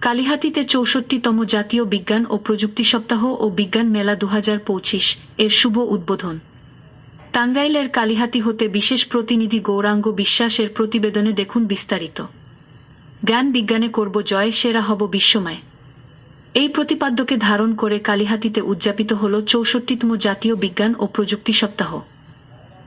কালিহাতিতে চৌষট্টিতম জাতীয় বিজ্ঞান ও প্রযুক্তি সপ্তাহ ও বিজ্ঞান মেলা দু পঁচিশ এর শুভ উদ্বোধন। টাঙ্গাইলের কালিহাতি হতে বিশেষ প্রতিনিধি গৌরাঙ্গ বিশ্বাসের প্রতিবেদনে দেখুন বিস্তারিত। জ্ঞান বিজ্ঞানে করব জয়, সেরা হব বিশ্বময়। এই প্রতিপাদ্যকে ধারণ করে কালিহাতিতে উদযাপিত হল চৌষট্টিতম জাতীয় বিজ্ঞান ও প্রযুক্তি সপ্তাহ।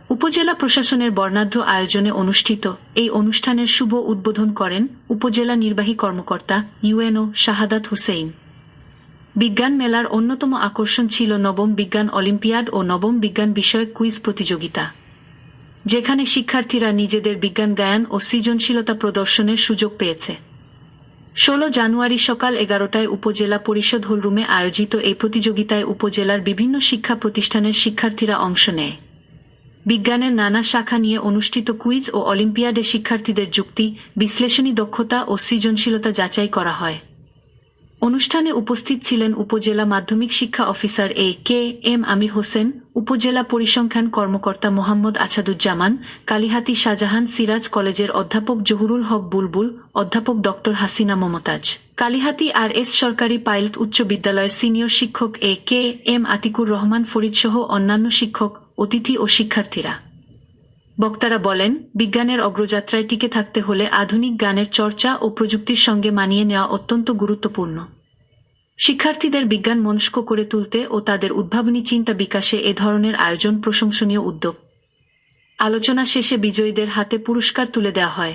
উপজেলা প্রশাসনের বর্ণাঢ্য আয়োজনে অনুষ্ঠিত এই অনুষ্ঠানের শুভ উদ্বোধন করেন উপজেলা নির্বাহী কর্মকর্তা ইউএনও শাহাদাত হুসেইন। বিজ্ঞান মেলার অন্যতম আকর্ষণ ছিল নবম বিজ্ঞান অলিম্পিয়াড ও নবম বিজ্ঞান বিষয়ক কুইজ প্রতিযোগিতা, যেখানে শিক্ষার্থীরা নিজেদের বিজ্ঞান গায়ন ও সৃজনশীলতা প্রদর্শনের সুযোগ পেয়েছে। ষোলো জানুয়ারি সকাল এগারোটায় উপজেলা পরিষদ হলরুমে আয়োজিত এই প্রতিযোগিতায় উপজেলার বিভিন্ন শিক্ষা প্রতিষ্ঠানের শিক্ষার্থীরা অংশ নেয়। বিজ্ঞানের নানা শাখা নিয়ে অনুষ্ঠিত কুইজ ও অলিম্পিয়াডে শিক্ষার্থীদের যুক্তি, বিশ্লেষণী দক্ষতা ও সৃজনশীলতা যাচাই করা হয়। অনুষ্ঠানে উপস্থিত ছিলেন উপজেলা মাধ্যমিক শিক্ষা officer A K M Amir Hossain, উপজেলা পরিসংখ্যান কর্মকর্তা মোহাম্মদ আছাদুজ্জামান, কালিহাতি শাহজাহান সিরাজ কলেজের অধ্যাপক জহুরুল হক বুলবুল, অধ্যাপক doctor Hasina Momtaz. Kalihati R S সরকারি পাইলট উচ্চ বিদ্যালয়ের সিনিয়র শিক্ষক A K M Atiqur Rahman Farid সহ অন্যান্য শিক্ষক, অতিথি ও শিক্ষার্থীরা। বক্তারা বলেন, বিজ্ঞানের অগ্রযাত্রায় টিকে থাকতে হলে আধুনিক জ্ঞানের চর্চা ও প্রযুক্তির সঙ্গে মানিয়ে নেওয়া অত্যন্ত গুরুত্বপূর্ণ। শিক্ষার্থীদের বিজ্ঞান মনস্ক করে তুলতে ও তাদের উদ্ভাবনী চিন্তা বিকাশে এ ধরনের আয়োজন প্রশংসনীয় উদ্যোগ। আলোচনা শেষে বিজয়ীদের হাতে পুরস্কার তুলে দেওয়া হয়।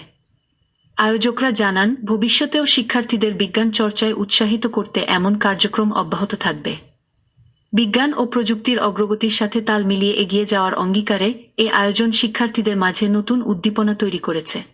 আয়োজকরা জানান, ভবিষ্যতেও শিক্ষার্থীদের বিজ্ঞান চর্চায় উৎসাহিত করতে এমন কার্যক্রম অব্যাহত থাকবে। বিজ্ঞান ও প্রযুক্তির অগ্রগতির সাথে তাল মিলিয়ে এগিয়ে যাওয়ার অঙ্গীকারে এ আয়োজন শিক্ষার্থীদের মাঝে নতুন উদ্দীপনা তৈরি করেছে।